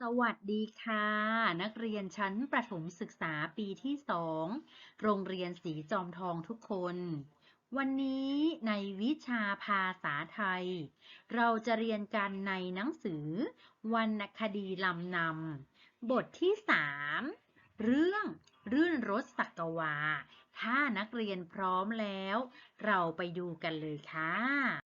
สวัสดีค่ะ นักเรียนชั้นประถมศึกษาปีที่สองโรงเรียนสีจอมทองทุกคน วันนี้ในวิชาภาษาไทย เราจะเรียนกันในหนังสือวรรณคดีลำนำบทที่สามเรื่องรื่นรสสักวา ถ้านักเรียนพร้อมแล้ว เราไปดูกันเลยค่ะ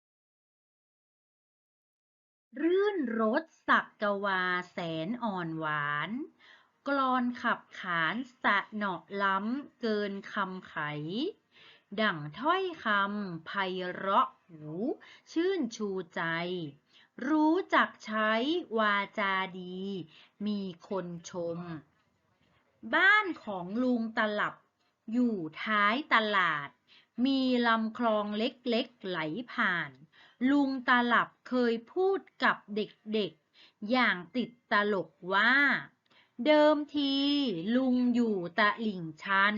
รื่นรสสักกวาแสนอ่อนหวาน กลอนขับขานสะเหนาะล้ำเกินคำไข ดั่งถ้อยคำไพเราะหู ชื่นชูใจ รู้จักใช้วาจาดี มีคนชม บ้านของลุงตลับ อยู่ท้ายตลาด มีลำคลองเล็กๆไหลผ่าน ลุงตาหลับเคยพูดกับเด็กๆ อย่างติดตลกว่า เดิมทีลุงอยู่ตะหลิ่งชัน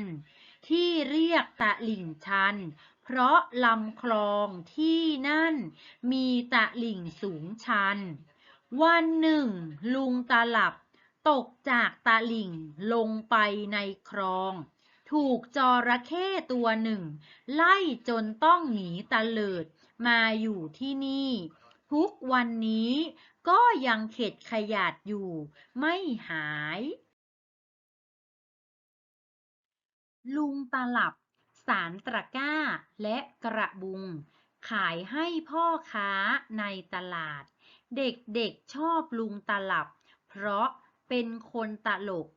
ที่เรียกตะหลิ่งชัน เพราะลำคลองที่นั่นมีตะหลิ่งสูงชัน วันหนึ่ง ลุงตาหลับตกจากตะหลิ่งลงไปในคลองถูกจระเข้ตัวหนึ่ง ไล่จนต้องหนีตะเลิด มาอยู่ที่นี่ ทุกวันนี้ก็ยังเข็ดขยาดอยู่ ไม่หาย ลุงตลับ สารตะก้า และกระบุง ขายให้พ่อค้าในตลาด เด็กๆชอบลุงตลับ เพราะเป็นคนตลก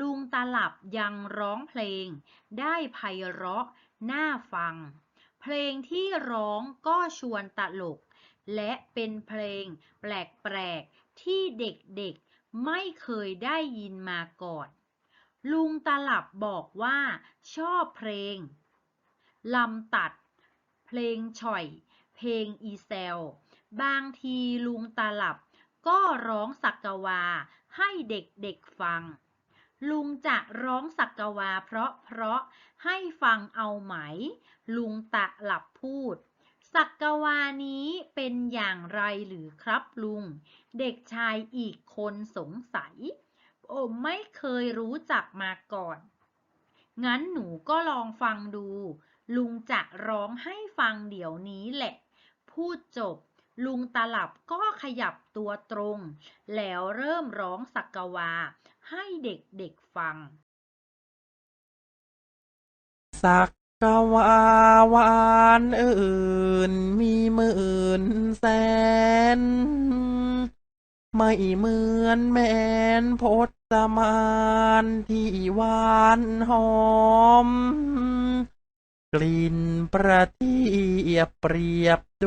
ลุงตลับยังร้องเพลง ได้ไพเราะน่าฟัง เพลงที่ร้องก็ชวนตลก และเป็นเพลงแปลกๆ ที่เด็กๆไม่เคยได้ยินมาก่อน ลุงตลับบอกว่าชอบเพลง ลำตัด เพลงฉ่อย เพลงอีเซล บางทีลุงตลับก็ร้องสักกวาให้เด็กๆฟัง ลุงจะร้องสักกวาเพราะเพราะให้ฟังเอาไหม ลุงตะหลับพูด สักกวานี้เป็นอย่างไรหรือครับลุง เด็กชายอีกคนสงสัย ผมไม่เคยรู้จักมาก่อน งั้นหนูก็ลองฟังดู ลุงจะร้องให้ฟังเดี๋ยวนี้แหละ พูดจบลุงตลับก็ขยับตัวตรง แล้วเริ่มร้องสักกวา ให้เด็กๆฟัง สักกวาวานอื่น มีหมื่นแสน ไม่เหมือนแมนพจมานที่หวานหอม กลิ่นประทีปเปรียบด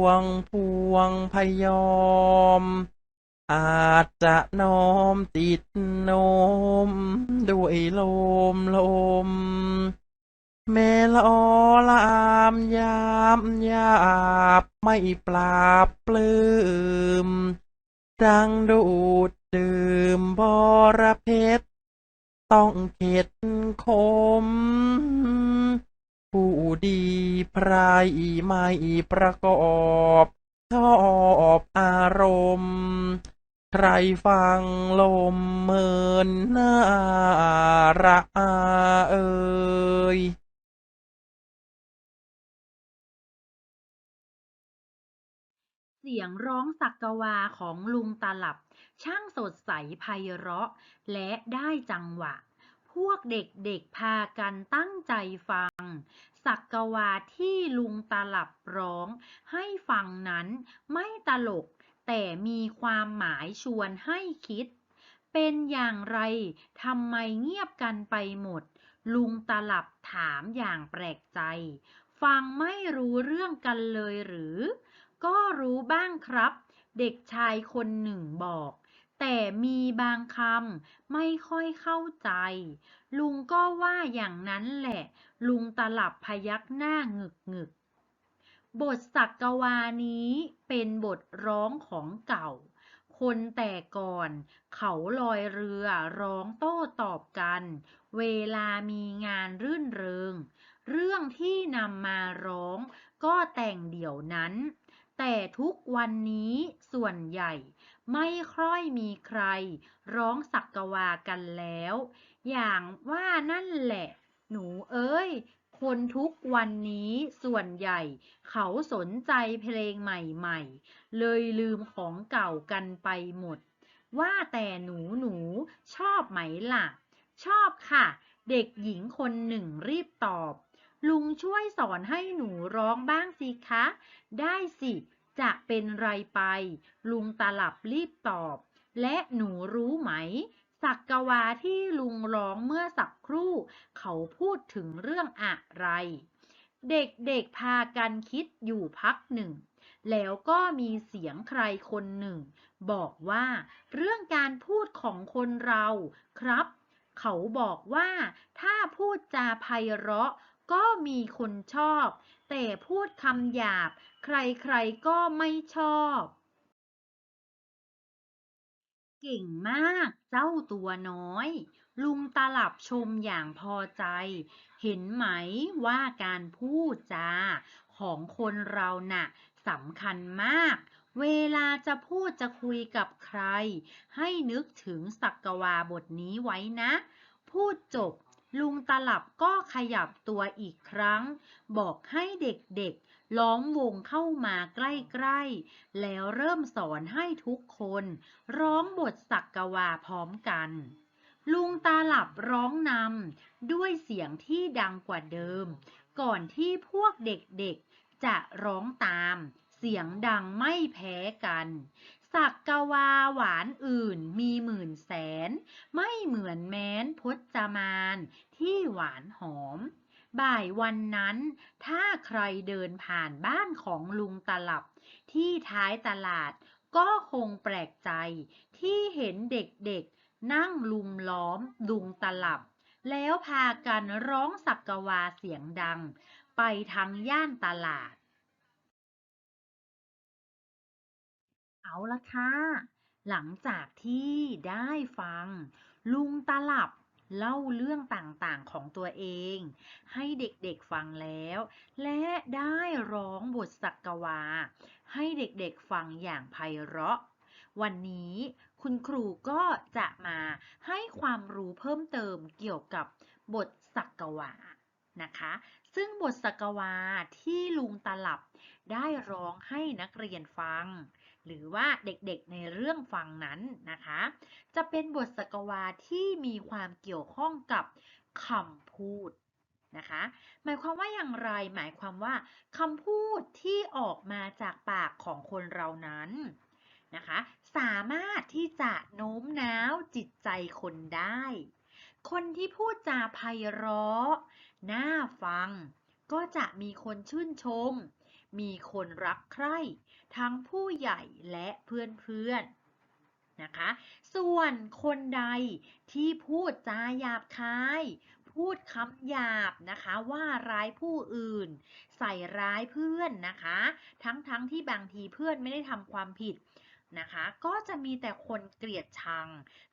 วงพวงพยอม อาจจะน้อมติดโนมด้วยลมลม เมลอลามยามยาบไม่ปราบปลื้มดังดูดดื่มบรเพชรต้องเข็ดคม ผู้ดีไพรไม่ประกอบชอบอารมณ์ ใครฟังลมเมินน่าระอาเอ่ยเสียงร้องสักกวาของลุงตาหลับ ช่างสดใสไพเราะ และได้จังหวะ พวกเด็กๆพากันตั้งใจฟัง สักกวาที่ลุงตาหลับร้องให้ฟังนั้นไม่ตลก แต่มีความหมายชวนให้คิด เป็นอย่างไรทำไมเงียบกันไปหมด ลุงตลับถามอย่างแปลกใจ ฟังไม่รู้เรื่องกันเลยหรือ ก็รู้บ้างครับ เด็กชายคนหนึ่งบอกแต่มีบางคำไม่ค่อยเข้าใจ ลุงก็ว่าอย่างนั้นแหละ ลุงตลับพยักหน้าหงึกหงึก บทสักกวานี้เป็นบทร้องของเก่า คนแต่ก่อน เขาลอยเรือร้องโต้ตอบกัน เวลามีงานรื่นเริง เรื่องที่นำมาร้องก็แต่งเดี๋ยวนั้น แต่ทุกวันนี้ส่วนใหญ่ ไม่ค่อยมีใคร ร้องสักกวากันแล้ว อย่างว่านั่นแหละ หนูเอ้ย คนทุกวันนี้ส่วนใหญ่ เขาสนใจเพลงใหม่ๆ เลยลืมของเก่ากันไปหมด ว่าแต่หนูหนูชอบไหมล่ะ ชอบค่ะ เด็กหญิงคนหนึ่งรีบตอบ ลุงช่วยสอนให้หนูร้องบ้างสิคะ ได้สิ จะเป็นไรไป ลุงตาหลับรีบตอบ และหนูรู้ไหม สักกวาที่ลุงร้องเมื่อสักครู่ เขาพูดถึงเรื่องอะไร เด็กๆพากันคิดอยู่พักหนึ่ง แล้วก็มีเสียงใครคนหนึ่ง บอกว่าเรื่องการพูดของคนเราครับ เขาบอกว่าถ้าพูดจาไพเราะก็มีคนชอบ แต่พูดคำหยาบ ใครๆก็ไม่ชอบ เก่งมาก เจ้าตัวน้อย ลุงตลับชมอย่างพอใจ เห็นไหมว่าการพูดจาของคนเราน่ะสำคัญมาก เวลาจะพูดจะคุยกับใคร ให้นึกถึงสักกวาบทนี้ไว้นะ พูดจบ ลุงตลับก็ขยับตัวอีกครั้ง บอกให้เด็กๆ ล้อมวงเข้ามาใกล้ๆ แล้วเริ่มสอนให้ทุกคนร้องบทสักกวาพร้อมกัน ลุงตาหลับร้องนำด้วยเสียงที่ดังกว่าเดิม ก่อนที่พวกเด็กๆจะร้องตาม เสียงดังไม่แพ้กันสักกวาหวานอื่นมีหมื่นแสน ไม่เหมือนแม้นพจมานที่หวานหอม บ่ายวันนั้น ถ้าใครเดินผ่านบ้านของลุงตลับ ที่ท้ายตลาดก็คงแปลกใจ ที่เห็นเด็กๆ นั่งลุมล้อมลุงตลับ แล้วพากันร้องสักกวาเสียงดัง ไปทั้งย่านตลาด เอาละค่ะ หลังจากที่ได้ฟัง ลุงตลับ เล่าเรื่องต่างๆของตัวเอง ให้เด็กๆฟังแล้ว และได้ร้องบทสักกวา ให้เด็กๆฟังอย่างไพเราะ วันนี้คุณครูก็จะมาให้ความรู้เพิ่มเติมเกี่ยวกับบทสักกวานะคะ ซึ่งบทสักกวาที่ลุงตลับได้ร้องให้นักเรียนฟัง หรือว่าเด็กๆในเรื่องฟังนั้นนะคะ จะเป็นบทสกวาที่มีความเกี่ยวข้องกับคำพูดนะคะหมายความว่าอย่างไร หมายความว่าคำพูดที่ออกมาจากปากของคนเรานั้นนะคะ สามารถที่จะโน้มน้าวจิตใจคนได้ คนที่พูดจาไพเราะ น่าฟัง ก็จะมีคนชื่นชม มีคนรักใคร่ทั้งผู้ใหญ่และเพื่อนๆนะคะ ส่วนคนใดที่พูดจาหยาบคาย พูดคำหยาบนะคะว่าร้ายผู้อื่น ใส่ร้ายเพื่อนนะคะ ทั้งๆทที่บางทีเพื่อนไม่ได้ทำความผิดนะคะ ก็จะมีแต่คนเกลียดชัง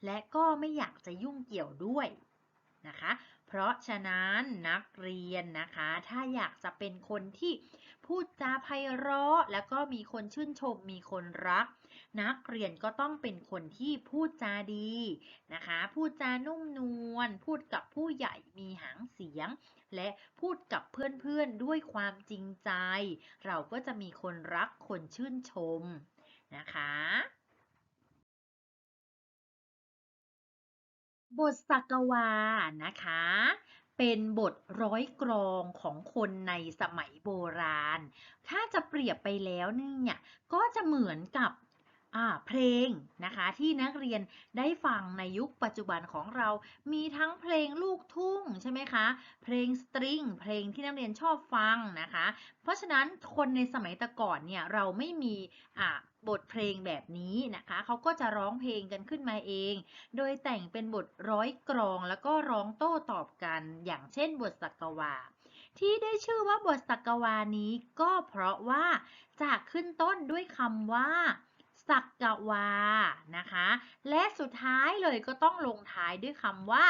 และก็ไม่อยากจะยุ่งเกี่ยวด้วย นะคะ เพราะฉะนั้นนักเรียนนะคะ ถ้าอยากจะเป็นคนที่พูดจาไพเราะ แล้วก็มีคนชื่นชมมีคนรัก นักเรียนก็ต้องเป็นคนที่พูดจาดีนะคะ พูดจานุ่มนวลพูดกับผู้ใหญ่มีหางเสียง และพูดกับเพื่อนๆด้วยความจริงใจ เราก็จะมีคนรักคนชื่นชมนะคะ บทสักวานะคะ เป็นบทร้อยกรองของคนในสมัยโบราณ ถ้าจะเปรียบไปแล้วเนี่ยก็จะเหมือนกับ เพลงนะคะที่นักเรียนได้ฟังในยุคปัจจุบันของเรา มีทั้งเพลงลูกทุ่งใช่ไหมคะ เพลงสตริง เพลงที่นักเรียนชอบฟังนะคะ เพราะฉะนั้นคนในสมัยต่ก่อนเนี่ยเราไม่มีอ่าบทเพลงแบบนี้นะคะ เขาก็จะร้องเพลงกันขึ้นมาเอง โดยแต่งเป็นบทร้อยกรองแล้วก็ร้องโต้ตอบกัน อย่างเช่นบทสักกวา ที่ได้ชื่อว่าบทสักกวานี้ก็เพราะว่าจะขึ้นต้นด้วยคำว่า สักกวานะคะ และสุดท้ายเลยก็ต้องลงท้ายด้วยคำว่า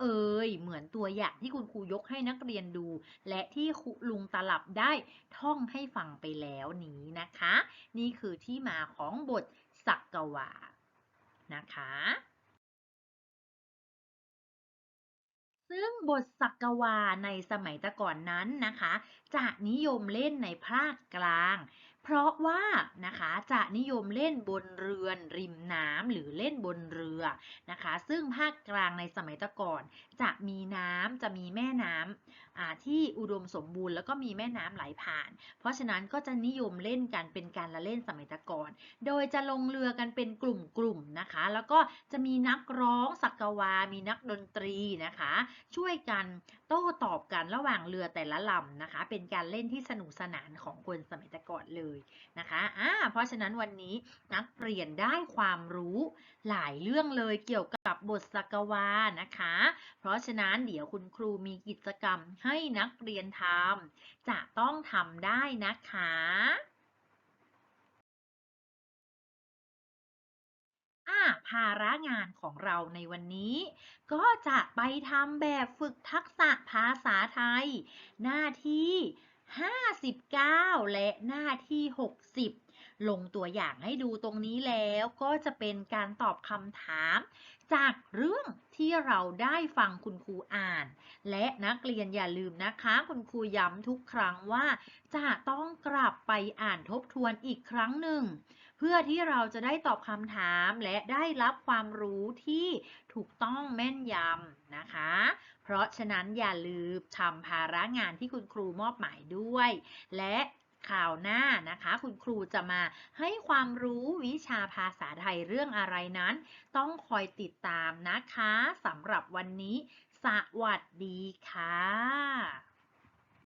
เอ่ยเหมือนตัวอย่างที่คุณครูยกให้นักเรียนดู และที่ลุงตลับได้ท่องให้ฟังไปแล้วนี้นะคะ นี่คือที่มาของบทสักกวานะคะซึ่งบทสักกวาในสมัยต่ก่อนนั้นนะคะ จะนิยมเล่นในภาคกลาง เพราะว่านะคะจะนิยมเล่นบนเรือนริมน้ำหรือเล่นบนเรือนะคะ ซึ่งภาคกลางในสมัยตะก่อน จะมีน้ำจะมีแม่น้ำที่อุดมสมบูรณ์แล้วก็มีแม่น้ำไหลผ่าน เพราะฉะนั้นก็จะนิยมเล่นกันเป็นการละเล่นสมัยต่ก่อน โดยจะลงเรือกันเป็นกลุ่มๆนะคะ แล้วก็จะมีนักร้องสักกวา มีนักดนตรีนะคะ ช่วยกันโต้ตอบกันระหว่างเรือแต่ละลำนะคะ เป็นการเล่นที่สนุกสนานของคนสมัยต่ก่อนเลยนะคะอ่าเพราะฉะนั้นวันนี้นักเรียนได้ความรู้หลายเรื่องเลยเกี่ยวกับบทสักกวานะคะ เพราะฉะนั้นเดี๋ยวคุณครูมีกิจกรรมให้นักเรียนทำจะต้องทำได้นะคะ อ่าภาระงานของเราในวันนี้ ก็จะไปทำแบบฝึกทักษะภาษาไทย หน้าที่ 59 และหน้าที่ 60 ลงตัวอย่างให้ดูตรงนี้แล้วก็จะเป็นการตอบคำถาม จากเรื่องที่เราได้ฟังคุณครูอ่าน และนักเรียนอย่าลืมนะคะ คุณครูย้ำทุกครั้งว่า จะต้องกลับไปอ่านทบทวนอีกครั้งหนึ่ง เพื่อที่เราจะได้ตอบคำถามและได้รับความรู้ที่ถูกต้องแม่นยำนะคะ เพราะฉะนั้นอย่าลืมทำภาระงานที่คุณครูมอบหมายด้วย และ ข่าวหน้านะคะ คุณครูจะมาให้ความรู้วิชาภาษาไทยเรื่องอะไรนั้น ต้องคอยติดตามนะคะสำหรับวันนี้ สวัสดีค่ะ